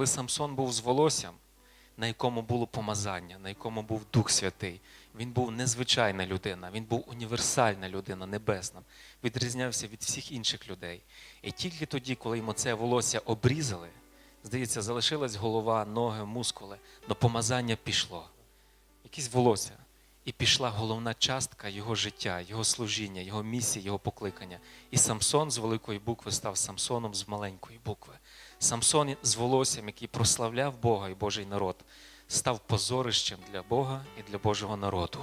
Коли Самсон був з волоссям, на якому було помазання, на якому був Дух Святий, він був незвичайна людина, він був універсальна людина, небесна, відрізнявся від всіх інших людей. І тільки тоді, коли йому це волосся обрізали, здається, залишилась голова, ноги, мускули, але помазання пішло. Якісь волосся. І пішла головна частка його життя, його служіння, його місії, його покликання. І Самсон з великої букви став Самсоном з маленької букви. Самсон з волоссям, який прославляв Бога і Божий народ, став позорищем для Бога і для Божого народу.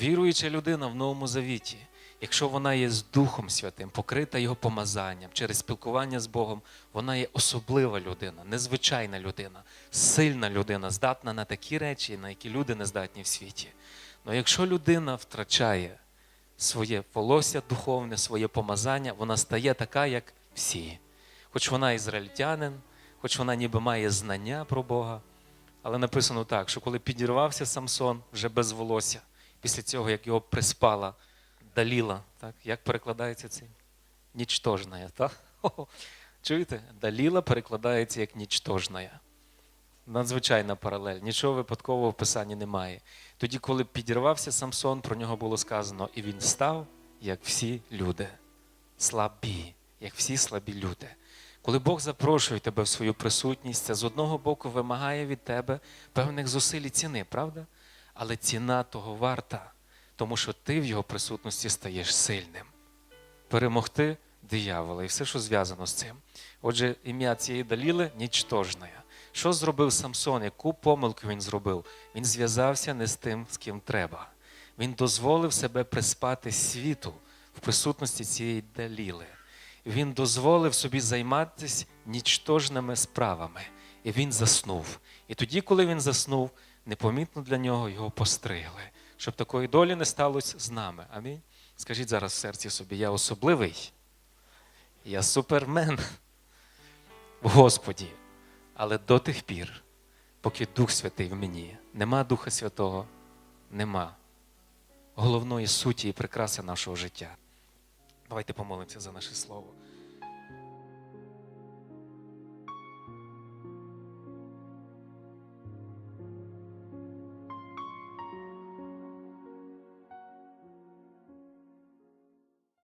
Віруюча людина в Новому Завіті, якщо вона є з Духом Святим, покрита його помазанням через спілкування з Богом, вона є особлива людина, незвичайна людина, сильна людина, здатна на такі речі, на які люди не здатні в світі. Але якщо людина втрачає своє волосся духовне, своє помазання, вона стає така, як всі. Хоч вона ізраїльтянин, хоч вона ніби має знання про Бога. Але написано так, що коли підірвався Самсон вже без волосся, після цього, як його приспала Даліла, так? як перекладається це? Нічтожна? Чуєте? Даліла перекладається як нічтожна. Надзвичайна паралель. Нічого випадкового в писанні немає. Тоді, коли підірвався Самсон, про нього було сказано, і він став, як всі люди, слабі, як всі слабі люди. Коли Бог запрошує тебе в свою присутність, це з одного боку вимагає від тебе певних зусиль і ціни, правда? Але ціна того варта, тому що ти в його присутності стаєш сильним. Перемогти диявола і все, що зв'язано з цим. Отже, ім'я цієї Даліли нічтожне. Що зробив Самсон? Яку помилку він зробив? Він зв'язався не з тим, з ким треба. Він дозволив себе приспати світу в присутності цієї Даліли. Він дозволив собі займатися нічтожними справами. І він заснув. І тоді, коли він заснув, непомітно для нього його постригли, щоб такої долі не сталося з нами. Амінь. Скажіть зараз в серці собі, я особливий, я супермен в Господі. Але до тих пір, поки Дух Святий в мені, нема Духа Святого, нема головної суті і прикраси нашого життя. Давайте помолимося за наше слово.